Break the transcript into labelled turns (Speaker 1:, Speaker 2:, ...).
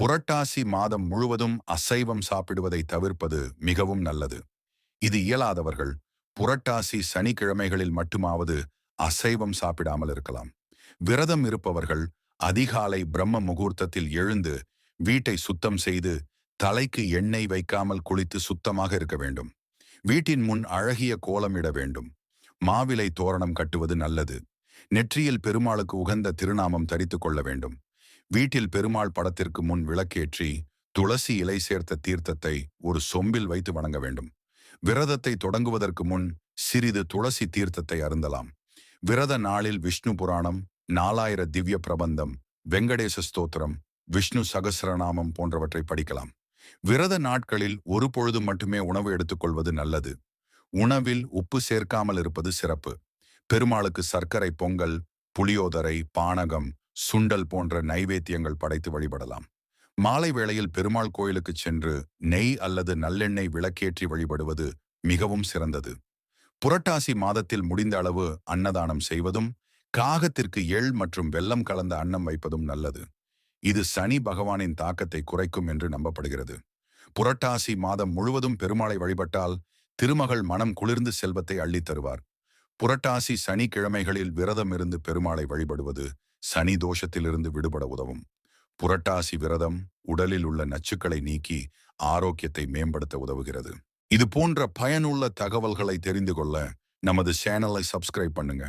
Speaker 1: புரட்டாசி மாதம் முழுவதும் அசைவம் சாப்பிடுவதை தவிர்ப்பது மிகவும் நல்லது. இது இயலாதவர்கள் புரட்டாசி சனிக்கிழமைகளில் மட்டுமாவது அசைவம் சாப்பிடாமல் இருக்கலாம். விரதம் இருப்பவர்கள் அதிகாலை பிரம்ம முகூர்த்தத்தில் எழுந்து வீட்டை சுத்தம் செய்து தலைக்கு எண்ணெய் வைக்காமல் குளித்து சுத்தமாக இருக்க வேண்டும். வீட்டின் முன் அழகிய கோலமிட வேண்டும். மாவிலை தோரணம் கட்டுவது நல்லது. நெற்றியில் பெருமாளுக்கு உகந்த திருநாமம் தரித்துக் கொள்ள வேண்டும். வீட்டில் பெருமாள் படத்திற்கு முன் விளக்கேற்றி துளசி இலை சேர்த்த தீர்த்தத்தை ஒரு சொம்பில் வைத்து வணங்க வேண்டும். விரதத்தை தொடங்குவதற்கு முன் சிறிது துளசி தீர்த்தத்தை அருந்தலாம். விரத நாளில் விஷ்ணு புராணம் நாலாயிர திவ்ய பிரபந்தம் வெங்கடேச ஸ்தோத்திரம் விஷ்ணு சகசரநாமம் போன்றவற்றை படிக்கலாம். விரத நாட்களில் ஒரு பொழுது மட்டுமே உணவு எடுத்துக்கொள்வது நல்லது. உணவில் உப்பு சேர்க்காமல் இருப்பது சிறப்பு. பெருமாளுக்கு சர்க்கரை பொங்கல் புளியோதரை பானகம் சுண்டல் போன்ற நைவேத்தியங்கள் படைத்து வழிபடலாம். மாலை வேளையில் பெருமாள் கோயிலுக்கு சென்று நெய் அல்லது நல்லெண்ணெய் விளக்கேற்றி வழிபடுவது மிகவும் சிறந்தது. புரட்டாசி மாதத்தில் முடிந்த அளவு அன்னதானம் செய்வதும் காகத்திற்கு எள் மற்றும் வெள்ளம் கலந்த அன்னம் வைப்பதும் நல்லது. இது சனி பகவானின் தாக்கத்தை குறைக்கும் என்று நம்பப்படுகிறது. புரட்டாசி மாதம் முழுவதும் பெருமாளை வழிபட்டால் திருமகள் மனம் குளிர்ந்து செல்வத்தை அள்ளித் தருவார். புரட்டாசி சனிக்கிழமைகளில் விரதம் இருந்து பெருமாளை வழிபடுவது சனி தோஷத்திலிருந்து விடுபட உதவும். புரட்டாசி விரதம் உடலில் உள்ள நச்சுக்களை நீக்கி ஆரோக்கியத்தை மேம்படுத்த உதவுகிறது. இது போன்ற பயனுள்ள தகவல்களை தெரிந்து கொள்ள நமது சேனலை சப்ஸ்கிரைப் பண்ணுங்க.